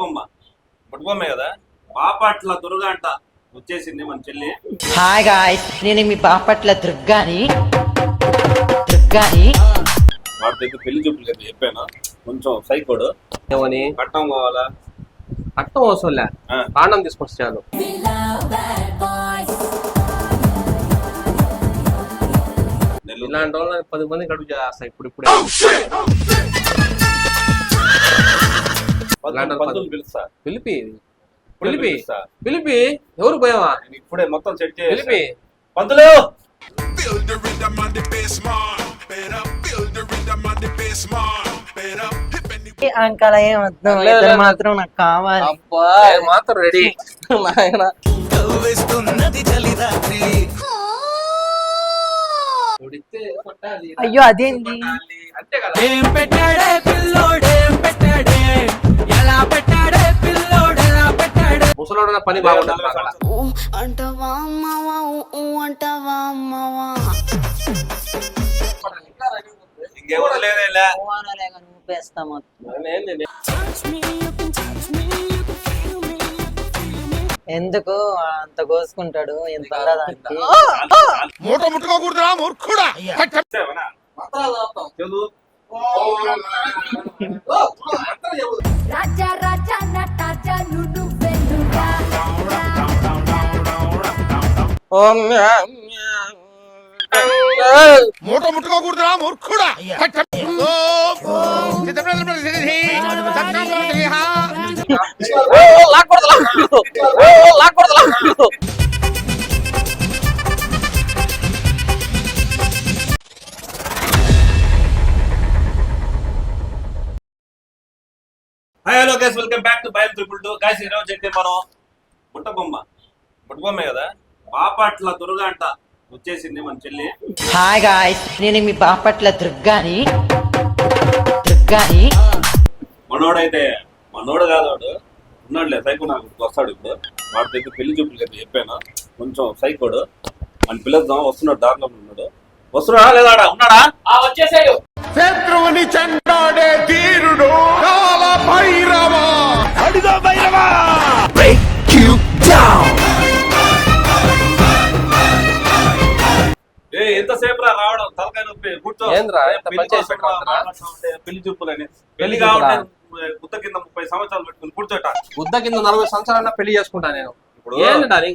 బొమ్మ. బుట్ట బొమ్మే కదా? బాపట్ల దుర్గా అంట వచ్చేసింది మన చెల్లి. హాయ్ గాయ్స్ నేను మీ బాపట్ల దుర్గాని. దుర్గాని. వాడి దగ్గర పెళ్ళి చూపులు కదా చెప్పాను. కొంచెం సైకోడు. ఏమని? కట్టం కావాలా? అట్టం అవసరంలే ఆ. కాండం తీసుకొస్తే చాలు. నెల్లూరు. ఇలాంటి వాళ్ళని పది మంది కడుపు చేస్తా ఇప్పుడు ఇప్పుడే పిలుస్తా పిలిపి. పిలిపి. పిలిపి. ఎవరు పోయావా? నేను ఇప్పుడే మొత్తం సెట్ చేసి. పిలిపి. పంతులు! Build the rhythm on the bass, man. Better build the rhythm on the bass, man. Better hip any uncle ఏమొద్దు లేదు, ఇద్దరు లేదు. మాత్రం నాకు కావాలి. అబ్బా మాత్రం రెడీ నాయన. అయ్యో, అదేంది? కొట్టాలి. అంతే కదా. ఏం పెట్టాడే పిల్లోడేం పెట్టాడే? ముసలోడ పని? ఎందుకు అంత కోసుకుంటాడు? ఎంత మూట ముట్టుకోకూడదురా రాజా రాజా నటాజా నుడు వెన్నురా మూట ముట్టుకోకూడదురా మూర్ఖుడా. ఓ, లాక్కూడదు, లాక్కూడదు. ఓ, లాక్కూడదు, hello guys welcome back to బయల్ triple two guys ఈ రోజు అయితే మనం బుట్ట బొమ్మ బుట్ట బొమ్మే కదా? బాపట్ల దుర్గా అంట వచ్చేసింది మన చెల్లి. హాయ్ గాయ్స్ నేను మీ బాపట్ల దుర్గాని. దుర్గాని. మనోడైతే మనోడు కాదు వాడు. ఉన్నాడులే సైకో నాకు వస్తాడు ఇప్పుడు. వాడి దగ్గర పెళ్ళి చూపులు కదా చెప్పాను. కొంచెం సైకోడు. మన పిలుద్దాం వస్తున్నాడు దారిలో ఉన్నాడు. వస్తున్నాడా లేదా? ఉన్నాడా? శత్రువుని చెండాడే తీరుడు కాల భైరవ. అడిగో భైరవ. ఏ ఎంతసేపు రా రావడం? తలకాయ నొప్పి. కూర్చో. ఏంద్రా, ఎంత పెళ్ళి పెట్టమంటారా? పెళ్ళి చూపులని. పెళ్ళి పెళ్ళి చూపులా? కావట్లేదు గుత్త కింద ముప్పై సంవత్సరాలు పెట్టుకుని కూర్చోట. బుద్ధ కింద నలభై సంవత్సరాల పెళ్ళి చేసుకుంటా నేను. ఇప్పుడు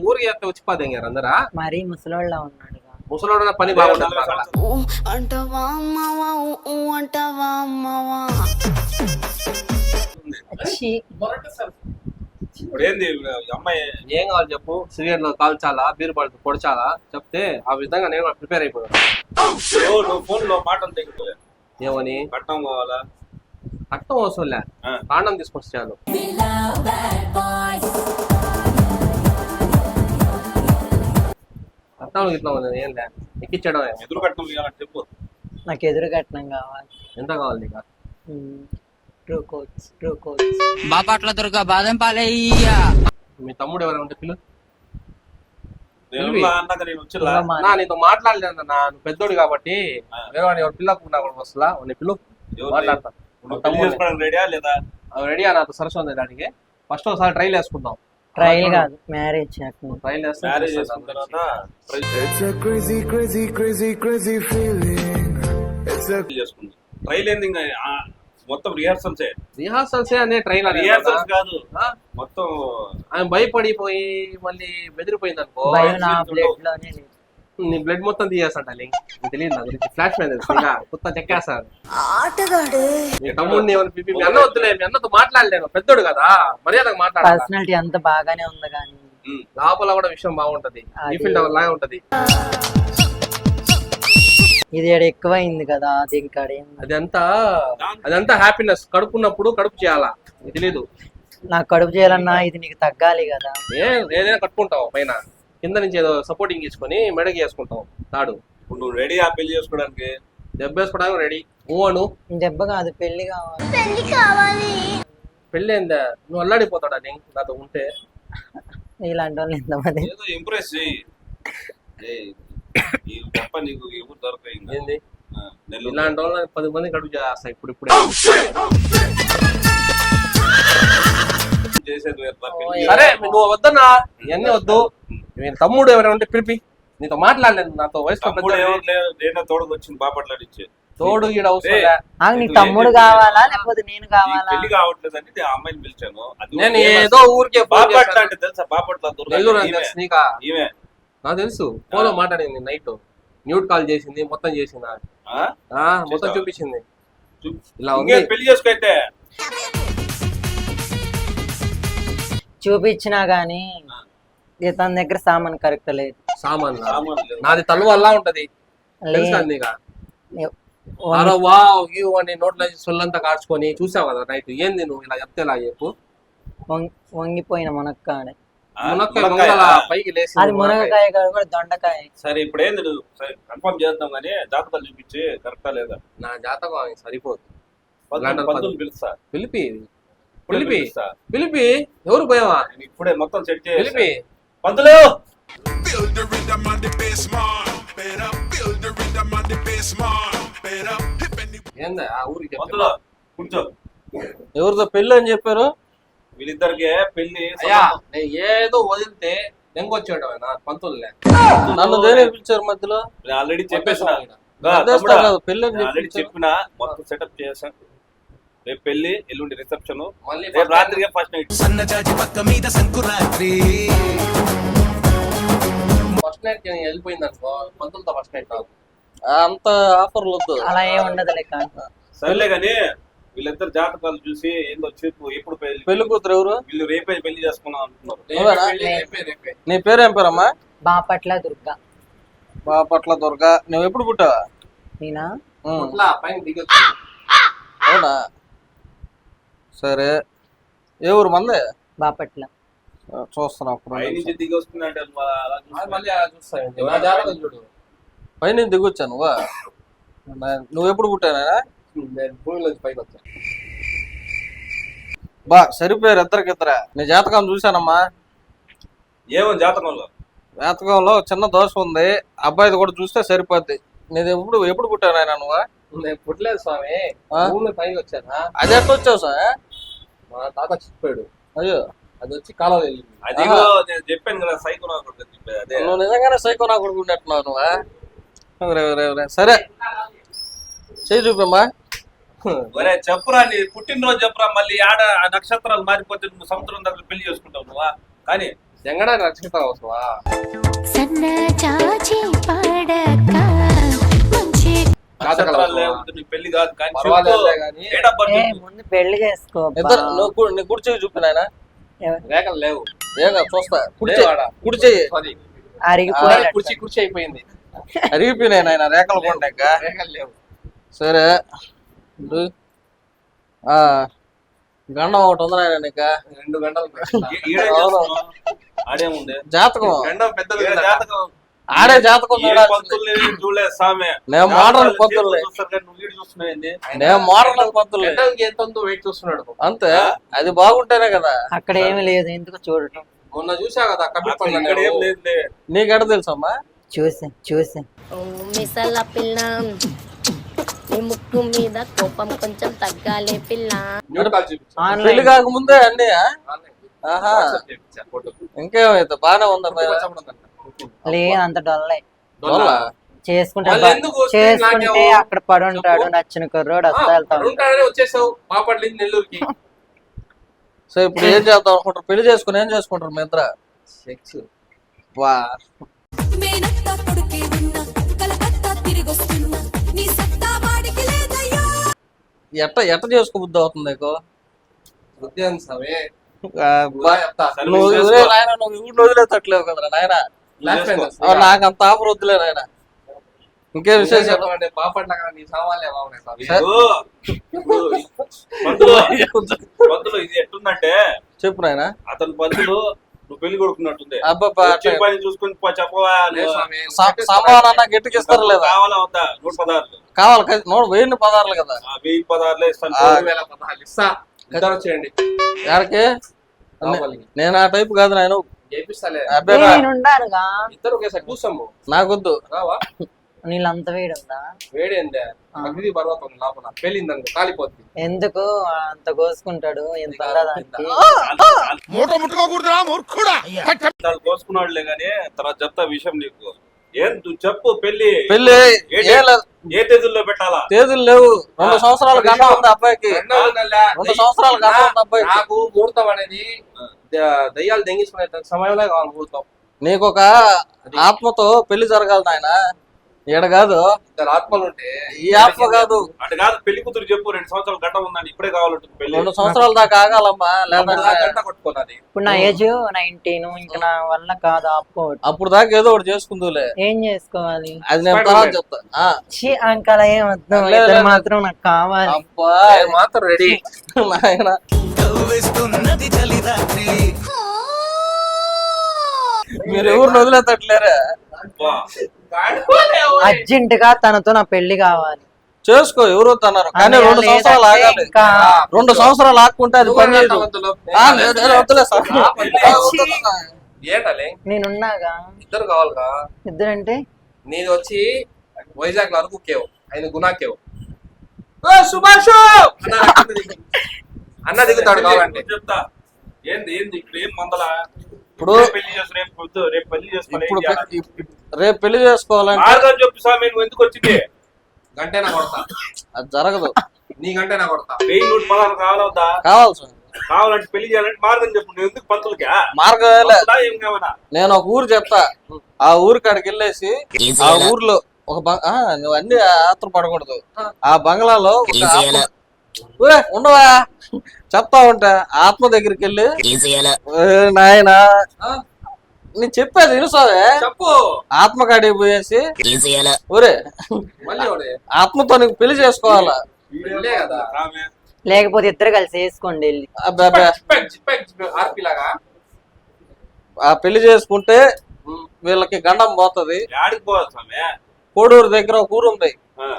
ఊరికి ఎత్తే వచ్చిపోతారు అందరా? మరీ ముసలోళ్ళ ఉన్నాడు. ముసలోడ పని బాగుంటుంది ఏంది అమ్మాయి? ఏం కావాలి చెప్పు? సిగరెట్లో కాల్చాలా? బీరు పడుతు పొడచాలా? చెప్తే ఆ విధంగా నేను ప్రిపేర్ అయిపోయాను. ఫోన్లో మాటలు ఏమని? కట్నం కావాలా? అట్టం అవసరంలే ఆ. కాండం తీసుకొస్తే అట్టం ఇట్లా ఉంది. ఏం లే ఎక్కించడం ఎదురు కట్నం ఇవ్వాలని చెప్పు. నాకు ఎదురు కట్నం కావాలి. ఎంత కావాలి నీకు? True coach true coach Bapatla Durga బాదం పాలయ్యా. మీ తమ్ముడు ఎవరైనా ఉంటే పిలు? నా నీతో మాట్లాడలేదు నా నువ్వు పెద్దోడు కాబట్టి. వేరే వాడిని ఎవరు పిల్లకు నా కూడా వస్తుందా నీ పిలు. ఎవరు మాట్లాడతా. నువ్వు పెళ్ళి చేసుకోవడానికి రెడీయా లేదా? రెడీ నాతో సరస్సు ఉంది దానికి. ఫస్ట్ ఒకసారి ట్రైల్ వేసుకుందాం. ట్రైల్ కాదు మ్యారేజ్ a పెళ్ళి చేసుకుంది. ట్రైల్ ఏంది మొత్తం రిహార్సల్స్. రిహార్సల్స్ అనే ట్రైల్ రిహార్సల్స్ కాదు? మొత్తం ఆమె భయపడిపోయి మళ్ళీ బెదిరిపోయింది అనుకో నా బ్లడ్ మొత్తం తీయేస్తాడు నీకు తెలియదు నా గురించి. ఫ్లాష్ మ్యాన్ తెలుసు. ఇంకా కొత్త చెక్కేస్తాడు. ఆటగాడే. మీ తమ్ముడిని ఎవరు పిపి మీ అన్న వద్దులే మీ అన్నతో మాట్లాడలేను. పెద్దోడు కదా మర్యాదగా మాట్లాడాలి? పర్సనాలిటీ అంత బాగానే ఉంది కానీ. లోపల కూడా విషయం బాగుంటది. ఈ ఫీల్డ్ లాగా ఉంటది. ఇది ఈడ ఎక్కువైంది కదా ఇంకా ఏం అదంతా అదంతా హ్యాపీనెస్ కడుపున్నప్పుడు కడుపు చేయాలా? నీకు తెలీదు. నాకు కడుపు చేయాలన్నా ఇది నీకు తగ్గాలి కదా. ఏ ఏదైనా కట్టుకుంటావు పైన. కింద నుంచి ఏదో సపోర్టింగ్ తీసుకొని మెడకి వేసుకుంటావు తాడు. ఇప్పుడు నువ్వు రెడీ ఆ పెళ్ళి చేసుకోవడానికి? దెబ్బేసుకోవడానికి రెడీ అను. దెబ్బ కాదు పెళ్ళి కావాలి. పెళ్ళి ఏందా? నువ్వు అల్లాడిపోతాడా నీ? నాతో ఉంటే. ఇలాంటి వాళ్ళు ఎంతమంది? ఏదో ఇంప్రెస్ చెయ్యి. ఏయ్, ఈ తప్ప నీకు ఎవరు దొరకాయి. ఏంది? నెల్లూరు. ఇలాంటి వాళ్ళని పది మంది కడుపు చేస్తా ఇప్పుడు ఇప్పుడే. వేరు రా, పెళ్ళి సరే నువ్వు వద్దన్నా. ఇవన్నీ వద్దు. నేను తమ్ముడు ఎవరైనా ఉంటే పిలిపి. నీతో మాట్లాడలేదు నాతో వయసులో తమ్ముడు పెద్ద ఎవరు లేరు నేనే తోడుకు వచ్చింది బాపట్లాడిచ్చి తోడు ఈడ అవసరం లే. నీకు తమ్ముడు? కావాలా లేకపోతే నేను నీకు కావాలా? పెళ్ళి ఆ అమ్మాయిని పిలిచాను. అది నేను ఏదో ఊరికే ఫోన్ బాపట్ల చేశాను. అంటే తెలుసా? బాపట్ల దుర్గా నెల్లూరు అని ఈమె. తెలుసు నీకా? ఈమె. నాకు తెలుసు. ఫోన్లో మాట్లాడింది నైట్. న్యూట్ కాల్ చేసింది మొత్తం చేసింది ఆ? ఆ, మొత్తం చేసావా? చూపించింది. చూ- ఇలా ఇంకేం ఉంది. పెళ్ళి చేసుకోయితే చూపించినా గానీ ఇతని దగ్గర సామాన్ కరెక్ట్ లేదు. సామాన్. నాది తను అలా ఉంటది. వావ్ యూ అని నోట్లో సొల్లంతా కాడ్చుకొని చూసావు కదా నైట్? ఏంది నువ్వు ఇలా చెప్తే ఇలా చెప్పు? వంగి- వంగిపోయిన మునక్కాయ. పైకి లేసి అది కూడా దొండకాయ. సరే ఇప్పుడు ఏంది సరే కన్ఫర్మ్ చేద్దాం కానీ జాతకాలు చూపించి కరెక్టా లేదా? నా జాతకం సరిపోదు. పిలుస్తా. పిలిపి. పిలిపి. పిలిపి. ఎవరు పోయావా? ఇప్పుడే మొత్తం సెట్ చేసి పిలిపి. పంతులు! ఏందా? ఆ ఊరికి కూర్చో. ఎవరితో పెళ్ళి అని చెప్పారు? వీళ్ళిద్దరికి పెళ్ళి అయ్యా నేను ఏదో వదిలితే దెంగొచ్చాడు ఆయన పంతుల్లే నన్ను దేని పిలిచారు మధ్యలో? ఆల్రెడీ చెప్పేసిన. పెళ్ళి చెప్పిన మొత్తం సెటప్ చేశాను రేపు పెళ్ళి ఎల్లుండి రిసెప్షన్ మళ్ళీ రేపు రాత్రికి ఫస్ట్ నైట్ ఫస్ట్ నైట్ వెళ్ళిపోయింది అనుకో పంతులతో ఫస్ట్ నైట్ అంత ఆఫర్లు వద్దు. అలా ఏం ఉండదు లెక్క. సరేలే కానీ వీళ్ళిద్దరు జాతకాలు చూసి ఏందో చెప్పు ఎప్పుడు పెళ్ళి పెళ్ళి కూతురు ఎవరు? వీళ్ళు రేపే పెళ్ళి చేసుకున్నాం అంటున్నారు నువ్వేనా? రేపే, నీ పేరు పేరమ్మా? బాపట్ల దుర్గా. బాపట్ల దుర్గా. నువ్వు ఎప్పుడు పుట్టావా? నేనా? ఉం. అవునా? సరే. ఏ ఊరు మందే బాపట్ల. చూస్తున్నా అప్పుడు. పై నుంచి దిగి మళ్ళీ అలా నా చూడు. పైన దిగొచ్చా నువ్వా? నువ్వు ఎప్పుడు పుట్టానా నేను భూమిలోంచి పైకి వచ్చా. బా సరిపోయారు ఇద్దరికిద్దరా నీ జాతకం చూశానమ్మా. ఏమో జాతకంలో. జాతకంలో చిన్న దోష ఉంది. అబ్బాయిది కూడా చూస్తే సరిపోద్ది. నేను ఎప్పుడు ఎప్పుడు పుట్టాను ఆయన నువ్వు? పుట్టలేదు స్వామి. భూమి పైకి వచ్చానా? అది ఎట్లా వచ్చావు సార్ మా తాత చిప్పాడు. అయ్యో. అది వచ్చి కాలువ వెళ్ళింది. అది నేను చెప్పాను కదా సైకో నాకు ఒకటి చెప్పేది అదే. నువ్వు నిజంగానే సైకో నా కొడుకు నువ్వా. సరే. చేయి చూపమ్మా. ఒరే చెప్పురా నీ పుట్టినరోజు చెప్పురా మళ్ళీ ఆడ ఆ నక్షత్రాలు మారిపోతే నువ్వు సముద్రం దగ్గర పెళ్ళి చేసుకుంటావు నువ్వా? కానీ జంగడా నక్షత్రం అవసరమా సన్న చాచి పడక నక్షత్రాలు లేకపోతే నీ పెళ్ళి కాదు. కానీ పర్వాలేదులే కానీ డేట్ ఆఫ్ ఏ బర్త్ ముందు పెళ్ళి చేసుకో అబ్బా. ఇద్దరు నువ్వు కు- నీ కుడి చేయి చూపి నాయన. రేఖలు లేవు. ఏగా చూస్తా. అరిగిపోయాడు కుర్చీ కుర్చీ అయిపోయింది. అరిగిపోయినాయి నాయన రేఖలు కొంటాక రేఖలు లేవు. సరే. గండం ఒకటి ఉంది నాయన నీకు. రెండు గంటలు. జాతకం. గండం పెద్దది. జాతకం. ఆడే జాతకం చూడలేదు సామె. నేను నేను పంతులు ఎంత వెయిట్ చూస్తున్నాడు. అంతే. అది బాగుంటేనే కదా. అక్కడ ఏమీ లేదు ఎందుకు చూడటం? మొన్న చూసా కదా నీకెడ తెలుసమ్మా? చూసి చూసి. ఓ మిసల పిల్ల నీ ముక్కు మీద కోపం కొంచెం తగ్గాలే పిల్ల. పెళ్ళి కాకముందే అన్నీ ఆహా. ఇంకేమైతే బానే ఉందా. లేదు అంత డొల్లే. డొల్లా? చేసుకుంటే? అక్కడ పడి ఉంటాడు. నచ్చిన కుర్రోడు వస్తా వెళ్తా అక్కడ ఉంటాడని వచ్చేసావు బాపట్ల నెల్లూరుకి. సో ఇప్పుడు ఏం చేద్దాం అనుకుంటారు? పెళ్ళి చేసుకుని ఏం చేసుకుంటారు మీ ఇద్దరు? సెక్స్ వా. మేనత్త కొడుకే ఉన్నా కలకత్తా తిరిగొస్తున్నా నీ సత్తా వాడికి లేదయ్యా. ఎట్ట ఎట్ట అవుతుంది నీకు? నువ్వు చేసుకో. ఇవే నాయన నువ్వు ఊళ్ళో వదిలేతట్లేవు కదరా నాయన. నాకు అంత ఆఫర్ వద్దులే నాయన. ఇంకేం చెప్పాలంటే బాపట్ల నీ సామాన్లే బాగున్నాయి ఇది ఎట్టుందంటే చెప్పు నాయన. అతని పంతులు నువ్వు పెళ్ళి కొడుకున్నట్టుంది పని చూసుకుని పో చెప్పవా లేదు స్వామి. సమాధానం గట్టికిస్తారు లేదా? కావాలా వద్దా? నూట పదార్లు. కావాలి కదా నోడు వెయ్యి పదార్లు కదా. ఆ వెయ్యి పదార్లే ఇస్తాను. వేల పదహారు ఇస్తా. లోపలికి. నేను ఆ టైప్ కాదు నాయన. ఇద్దరు ఒకేసారి కూర్చోము. నాకొద్దు. రావా? నీళ్ళంత వేడి ఉందా వేడి ఏందే అగ్ని పర్వతం లోపల పేలిందనుకో కాలిపోతుంది ఎందుకు? అంత కోసుకుంటాడు ఎంత మూట వాళ్ళు కోసుకున్నాడులే కానీ తర్వాత చెప్తా విషయం నీకు. చెప్పు పెళ్ళి పెళ్ళి? ఏం తేదీల్లో పెట్టాలా? తేదీలు లేవు. రెండు సంవత్సరాల గంట ఉంది అబ్బాయికి? రెండు సంవత్సరాల గంట ఉంది అబ్బాయికి. నాకు ముహూర్తం అనేది దయ్యాలు దెంగించుకునే సమయంలో కావాలి ముహూర్తం. నీకు ఒక ఆత్మతో పెళ్ళి జరగాలి నాయన. ఈడ కాదు. ఇద్దరు ఆత్మలు ఉంటే ఈ ఆత్మ కాదు. అంటే కాదు పెళ్ళి కూతురు చెప్పు రెండు సంవత్సరాల గంట ఉందని ఇప్పుడే కావాలంటుంది పెళ్ళి. రెండు సంవత్సరాల దాకా ఆగాలమ్మా గంట కొట్టుకున్నది ఇప్పుడు నా ఏజ్ నైన్టీన్ ఇంకా నా వల్ల కాదు అప్పుడు దాకా ఏదో ఒకటి చేసుకుందులే ఏం చేసుకోవాలి? అది నేను తర్వాత. చెప్తా. ఆ, ఛీ, అంకల్ ఏం వద్దు. లేదు, లేదు. మాత్రం నాకు కావాలి. అబ్బా. మాత్రం రెడీ నాయన. మీరు ఎవరిని వదిలేతట్లేరే. అర్జెంట్గా తనతో నా పెళ్ళి కావాలి. చేసుకో ఎవరు వద్దన్నారు కానీ రెండు సంవత్సరాలు ఆగాలి. రెండు సంవత్సరాలు ఆకుంటే అది పని లేదు, నేనున్నాగా. ఇద్దరు కావాలిగా ఇద్దరంటే? నీది వచ్చి వైజాగ్లో అరకు కేవ్. ఆయన గునా కేవ్ సుభాష్! అన్న దిగు. అన్న దిగుతాడు కావాలంటే. నేను చెప్తా. ఏంది ఏంది ఇప్పుడు ఏం మందల? ఇప్పుడు ఇప్పుడు రేపు పెళ్ళి చేసుకోవాలంటే మార్గం చెప్పు స్వామి నువ్వు ఎందుకు వచ్చింది? గంటైనా కొడతా? అది జరగదు. నీ గంటైనా కొడతా? వెయ్యి నూట పదహారు కావాలవుతా కావాలి సార్. కావాలంటే పెళ్ళి చేయాలంటే మార్గం చెప్పు నువ్వు ఎందుకు పంతులకా మార్గం వేలే. పంతులా ఏం కావాలా? నేను ఒక ఊరు చెప్తా. ఆ ఊరు కాడికి వెళ్ళేసి ఆ ఊర్లో ఒక నువ్వు అన్ని ఆత్ర పడకూడదు. ఆ బంగ్లాలో ఉండవా? చెప్తా ఉంటా. ఆత్మ దగ్గరికి వెళ్ళి. "ఏ నాయన. నేను చెప్పేది వినుసావే చెప్పు. ఆత్మ కాడికి పోయేసి ఊరే ఆత్మతో నీకు పెళ్ళి చేసుకోవాలా? పెళ్ళే కదా. స్వామి లేకపోతే ఇద్దరు కలిసి వేసుకోండి ఆ పెళ్ళి చేసుకుంటే వీళ్ళకి గండం పోతది. కోడూరు దగ్గర ఒక ఊరు ఉంది.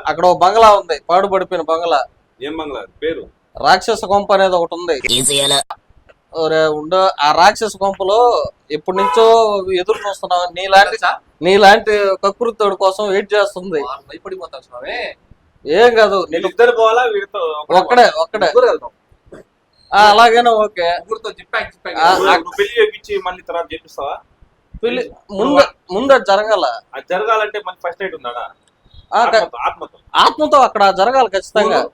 అక్కడ ఒక బంగ్లా ఉంది. పాడుపడిపోయిన బంగ్లా. ఏం బంగ్లా? పేరు? రాక్షస కొంప అనేది ఒకటి ఉంది. ఒరే ఉండు. ఆ రాక్షస కొంపలో ఎప్పటి నుంచో ఎదురు చూస్తున్నావు. నీలాంటి నీలాంటి కకృతోడి కోసం వెయిట్ చేస్తుంది. ఏం కాదు నేను ఇద్దరు పోవాలా? వీడితో ఒక్కడే ఒక్కడే. అలాగైనా? ఓకే. పెళ్ళి చేపించి మళ్ళీ తర్వాత చేపిస్తావా? పెళ్ళి ముందు ముందు అది జరగాల. అది జరగాలంటే మళ్ళీ ఫస్ట్ నైట్ ఉందా ఆ, క- ఆత్మతో ఆత్మతో. ఆత్మతో అక్కడ జరగాలి ఖచ్చితంగా.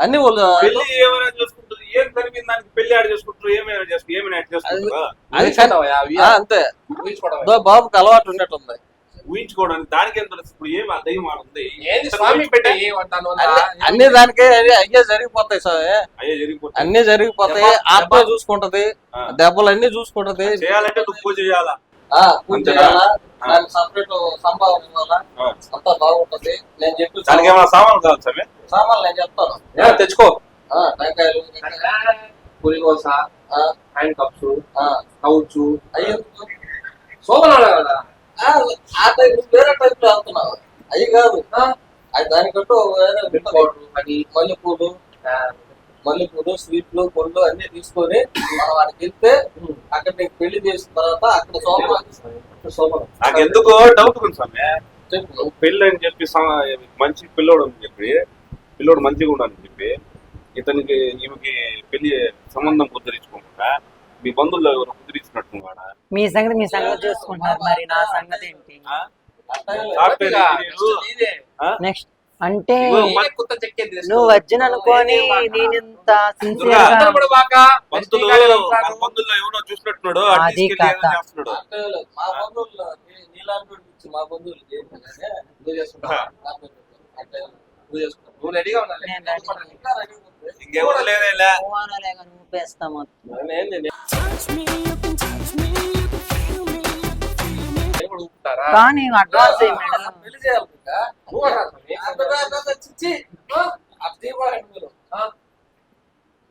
అన్ని వాళ్ళు పెళ్ళి ఏమైనా చేసుకుంటుంది ఏం కలిపింది దానికి పెళ్ళి ఆడ చేసుకుంటారు? ఏమైనా చేసుకుంటారు? ఏమైనా చేసుకుంటారా? అంతే. బాబుకి అలవాటు ఉన్నట్టుంది. ఊహించుకోవడానికి దానికి తెలుసు ఇప్పుడు ఏం ఆడ ఉంది? ఏంది స్వామి అన్ని- దానికే అవి అయ్యే జరిగిపోతాయి సార్. అన్ని జరిగిపోతాయి. ఆత్మ చూసుకుంటది. దెబ్బలు అన్ని చూసుకుంటది. చేయాలంటే నువ్వు పూజ చేయాలా? ఆ, పూజ? చేయాలా? దానికి సపరేట్ సంభావన. అంతా బాగుంటది. నేను చెప్పి దానికి ఏమైనా సామాన్లు కావాలి సమే సామాన్లు నేను చెప్తాను. తెచ్చుకో. ఆ, టెంకాయలు ఆ, హ్యాండ్ కప్స్ ఆ. కౌచు. అయ్యి. శోభనాలు కదా? ఆ, టైప్ వేరే టైప్లో వెళ్తున్నావు అయ్యి కాదు. ఆ, అది దానికంటూ వేరే పౌడర్ అని మల్లెపూలు మల్లెపూలు స్వీట్లు పళ్ళు అన్ని తీసుకొని మనం వాడికి వెళ్తే అక్కడ నీకు పెళ్ళి చేసిన తర్వాత అక్కడ సోమ సోమ నాకు ఎందుకో డౌట్ ఉంది నువ్వు పెళ్ళి అని చెప్పి మంచి పిల్లోడు అని చెప్పి పిల్లోడు మంచిగా ఉండాలని చెప్పి ఇతనికి ఈమెకి పెళ్ళి సంబంధం కుదిరించుకోకుండా మీ బంధువుల్లో ఎవరు కుదిరించినట్టున్నాడా మీ సంగతి మీ సంగతి చూసుకుంటున్నారు మరి నా సంగతి ఏంటి? సాఫ్ట్వేర్? నెక్స్ట్ అంటే. నువ్వు వచ్చిన అనుకోని నేనే నేనింత సిన్సియర్ అది అట్టగే మా బంధువులు నువ్వు చేసుకుంటావా? నువ్వు రెడీగా ఉండాలి. ఇంకెవరు లేదేలే ఇప్పుడు? కానీ అడ్వాన్స్ పెళ్ళి.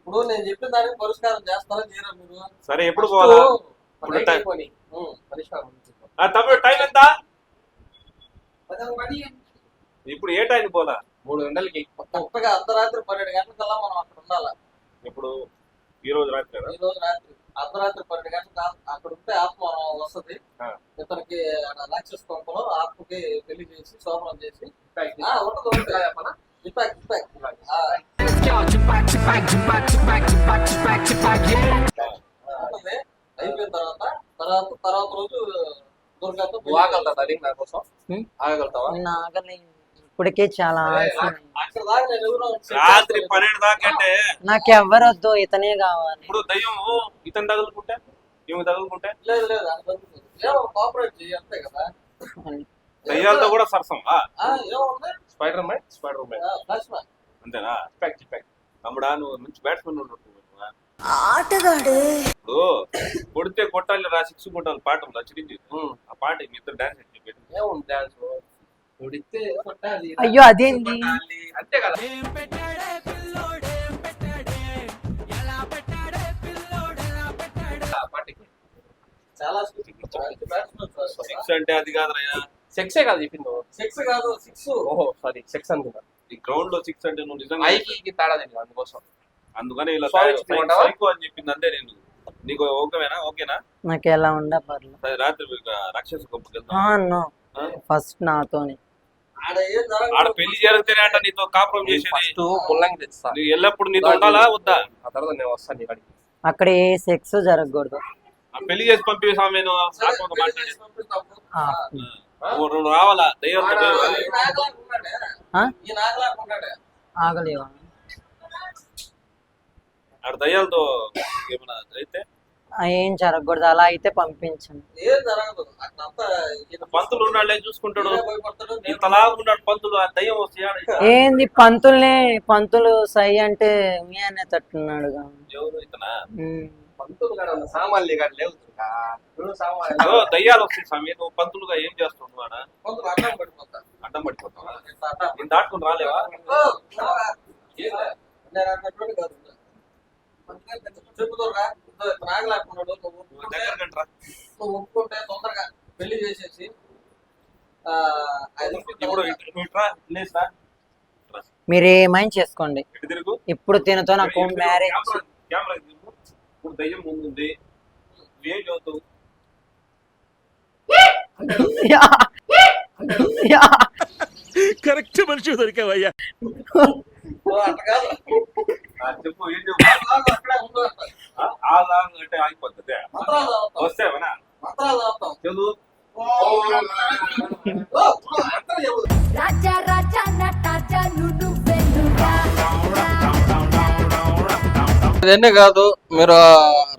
నువ్వు నేను చెప్పిన దానికి పరిష్కారం చేస్తారా చేయరా మీరు? సరే ఎప్పుడు పోవాలా. పరిష్కారం తమ్ముడు టైం ఎంత? ఇప్పుడు ఏ టైం పోలా మూడు గంటలకి. కరెక్ట్గా అర్ధరాత్రి పన్నెండు గంటలకల్లా మనం అక్కడ ఉండాలి? ఇప్పుడు ఈ రోజు రాత్రి ఈ రోజు రాత్రి. అర్ధరాత్రి పన్నెండు గంటలకు అక్కడ ఉంటే ఆత్మ వస్తది. ఇతనికి రాక్షస కొంపలో ఆత్మకి పెళ్ళి చేసి శోభనం చేసి. ఉంటది. అయిపోయిన తర్వాత తర్వాత తర్వాత రోజు దుర్గాతో darling నా కోసం? హ్మ్? ఆగలుగుతావా నేను ఆగలేను ఇప్పటికే చాలా రాత్రి పన్నెండు దాకా అంటే నాకు ఎవ్వరొద్దు ఇతనే కావాలి. ఇప్పుడు దయ్యం ఇతను తగులుకుంటే? ఈమె తగులుకుంటే? లేదు లేదు కోఆపరేట్ కదా. దయ్యాలతో కూడా సరసం స్పైడర్ మ్యాన్ స్పైడర్ మ్యాన్ అంతేనా? ప్యాక్ ప్యాక్ తమ్ముడా నువ్వు మంచి బ్యాట్స్మెన్ ఉన్నట్టు ఆటగాడు. ఇప్పుడు కొడితే కొట్టాలి రా సిక్స్ కొట్టాలి పాట ఉంది చిరించి ఆ పాట మీ ఇద్దరు డాన్స్ డాన్స్ ఉడితే కొట్టాలి అయ్యో అదేంది? కొట్టాలి. అంతే కదా. ఏం పెట్టాడే పిల్లోడేం పెట్టాడే ఎలా పెట్టాడే పిల్లోడెలా పెట్టాడే ఆ పాటకి చాలా సిక్స్ అంటే అది కాదురా. సెక్సే కాదు చెప్పింది సిక్స్ కాదు సిక్స్ ఓహో సారీ సెక్స్ అనుకున్నా ఈ గ్రౌండ్లో సిక్స్ అంటే నువ్వు నిజంగా ఐకి తేడా తెలియదు అందుకోసం. అందుకని ఇలా? సైకో అని చెప్పింది అంతే నేను. నీకు ఓకేనా? ఓకేనా? నాకు ఎలా ఉండ పర్లేదు. సరే రాత్రి రాక్షస గొప్పకి? ఫస్ట్ నాతోనే. ఆడ పెళ్ళి జరిగితేనే అంట నీతో కాపురం చేసేది. ఫస్ట్ ముల్లంగి తెస్తా. నువ్వు ఎల్లప్పుడు నీతో ఉండాలా వద్దా? ఆ తర్వాత నేను వస్తాను నీ కాడికి. అక్కడ ఏ సెక్స్ జరగకూడదు. ఆ పెళ్ళి చేసి పంపిస్తాం నేను ఆ, నువ్వు రావాలా. ఆ? ఉన్నాడే? ఆగలేవా? ఆడ దయ్యాలతో ఏమన్నా అయితే ఏం జరగకూడదు అలా అయితే పంపించండి. పంతులు చూసుకుంటాడు? ఉన్నాడు పంతులు ఆ దయ్యం ఏంది పంతుల్నే పంతులు సై అంటే మీ అనే తట్టున్నాడు దయ్యాలు వస్తాయి స్వామి నువ్వు పంతులుగా ఏం చేస్తున్నావు అడ్డం పడిపోతావా. నేను దాటుకుని రాలేవా? నాగలాకున్నాడు నువ్వు ఒప్పుకుంటే తొందరగా పెళ్ళి చేసేసి మీరు ఏమైనా చేసుకోండి. ఇప్పుడు తినతో నాకు. మ్యారేజ్ కెమెరా- కెమెరా ఇటు తిరుగు. ఇప్పుడు దయ్యం ముందుంది. ఏం చదువుతావు కరెక్ట్ మనిషి దొరికావయ్యా. చెప్పు ఏం చెప్పు నాగలాగా అక్కడే ఉండు అంట. అంటే ఆగిపోతుంది వస్తేవనా? చదువు. రాజా రాజా నటాజా ఇదన్నీ కాదు మీరు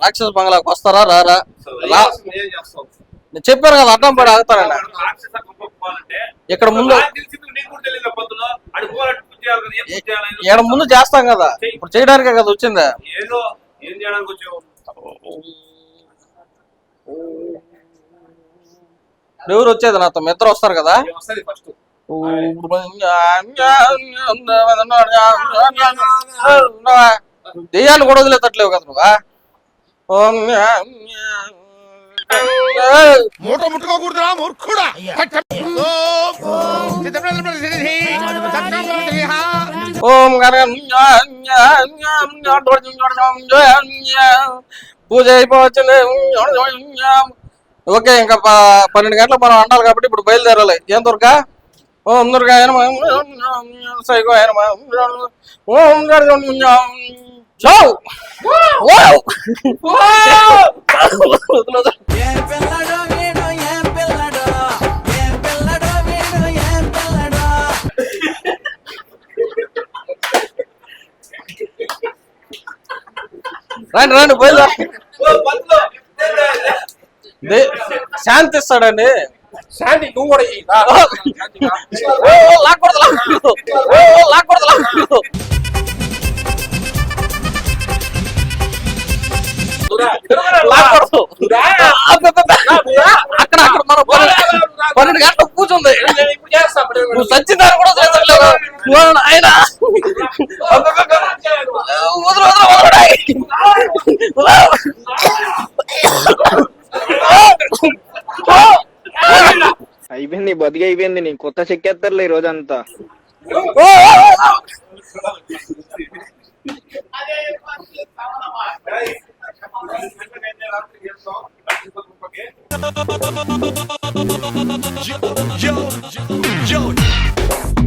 రాక్షస బంగ్లాకి వస్తారా రారా? నేను చెప్పాను కదా అడ్డం పడి పోవాలంటే ఇక్కడ ముందు ఇక్కడ ముందు చేస్తాం కదా. ఇప్పుడు చేయడానికే కదా వచ్చింది. ఏదో ఏం చేయడానికి వచ్చావు? ఎవరు వచ్చేది? నాతో మీ ఇద్దరు వస్తారు కదా? వస్తుంది ఫస్ట్ దెయ్యాన్ని కూడా వదిలేటట్లేవు కదా నువ్వా? మూట ముట్టుకోకూడదురా మూర్ఖుడా. ఓం పూజ అయిపోవచ్చింది ఓకే ఇంకా పన్నెండు గంటలకు మనం అంటాలి కాబట్టి ఇప్పుడు బయలుదేరాలి. ఏం దొరక ఓం దుర్గా సైకో ఓం రండి రండి బయలుదేరా శాంతి ఇస్తాడండి శాంతి నువ్వు కూడా లాక్కూడదు. అక్కడ అక్కడ మనం పన్నెండు గంటలకు కూర్చుంది. నువ్వు సచ్చిందాన్ని కూడా నువ్వు ఆయన. వదలు వదలు. బతికి అయిపోయింది నీ కొత్త చెక్కేస్తారులే ఈ రోజంతా Yo, yo, yo.